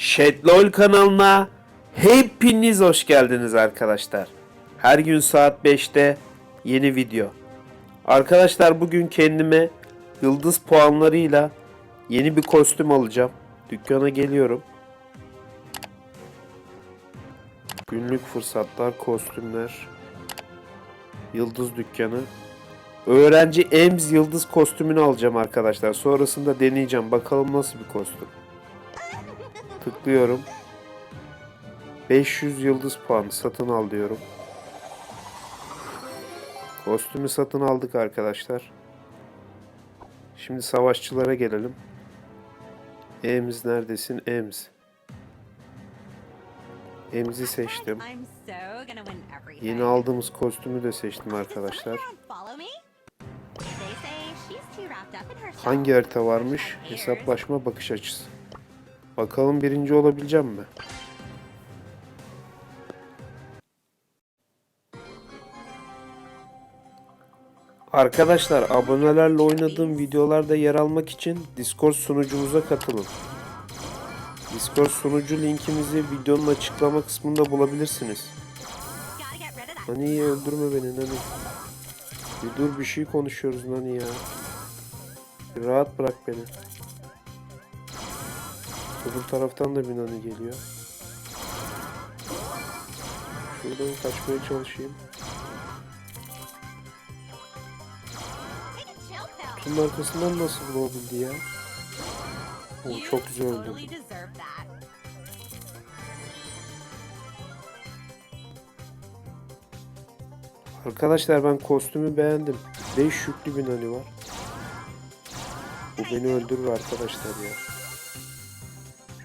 Shedlol kanalına hepiniz hoş geldiniz arkadaşlar. Her gün saat 5'te yeni video. Arkadaşlar bugün kendime yıldız puanlarıyla yeni bir kostüm alacağım. Dükkana geliyorum. Günlük fırsatlar, kostümler. Yıldız dükkanı. Öğrenci Ems yıldız kostümünü alacağım arkadaşlar. Sonrasında deneyeceğim. Bakalım nasıl bir kostüm. Tıklıyorum. 500 yıldız puan satın al diyorum. Kostümü satın aldık arkadaşlar. Şimdi savaşçılara gelelim. Ems neredesin? Ems. Ems'i seçtim. Yeni aldığımız kostümü de seçtim arkadaşlar. Hangi harita varmış? Hesaplaşma bakış açısı. Bakalım birinci olabileceğim mi? Arkadaşlar abonelerle oynadığım videolarda yer almak için Discord sunucumuza katılın. Discord sunucu linkimizi videonun açıklama kısmında bulabilirsiniz. Nani öldürme beni Nani. Bir dur bir şey konuşuyoruz Nani ya. Bir rahat bırak beni. Öbür taraftan da bir Nani geliyor. Şuradan kaçmaya çalışayım. Tüm arkasından nasıl bulabildi ya? Oo, çok güzel that. Arkadaşlar ben kostümü beğendim. 5 yüklü bir Nani var. Bu beni öldürür arkadaşlar ya.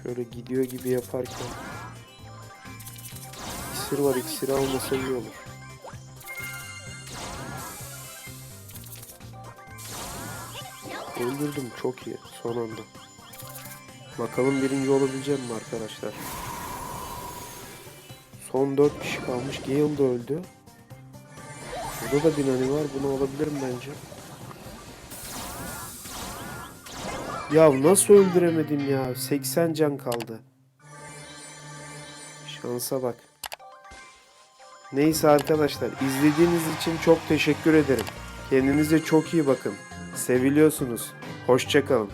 Şöyle gidiyor gibi yaparken. İksir var iksir almasa iyi olur. Öldürdüm çok iyi son anda. Bakalım birinci olabileceğim mi arkadaşlar? Son 4 kişi kalmış. Gale de öldü. Burada da bir var. Bunu alabilirim bence. Ya nasıl öldüremedim ya? 80 can kaldı. Şansa bak. Neyse arkadaşlar izlediğiniz için çok teşekkür ederim. Kendinize çok iyi bakın. Seviliyorsunuz. Hoşçakalın.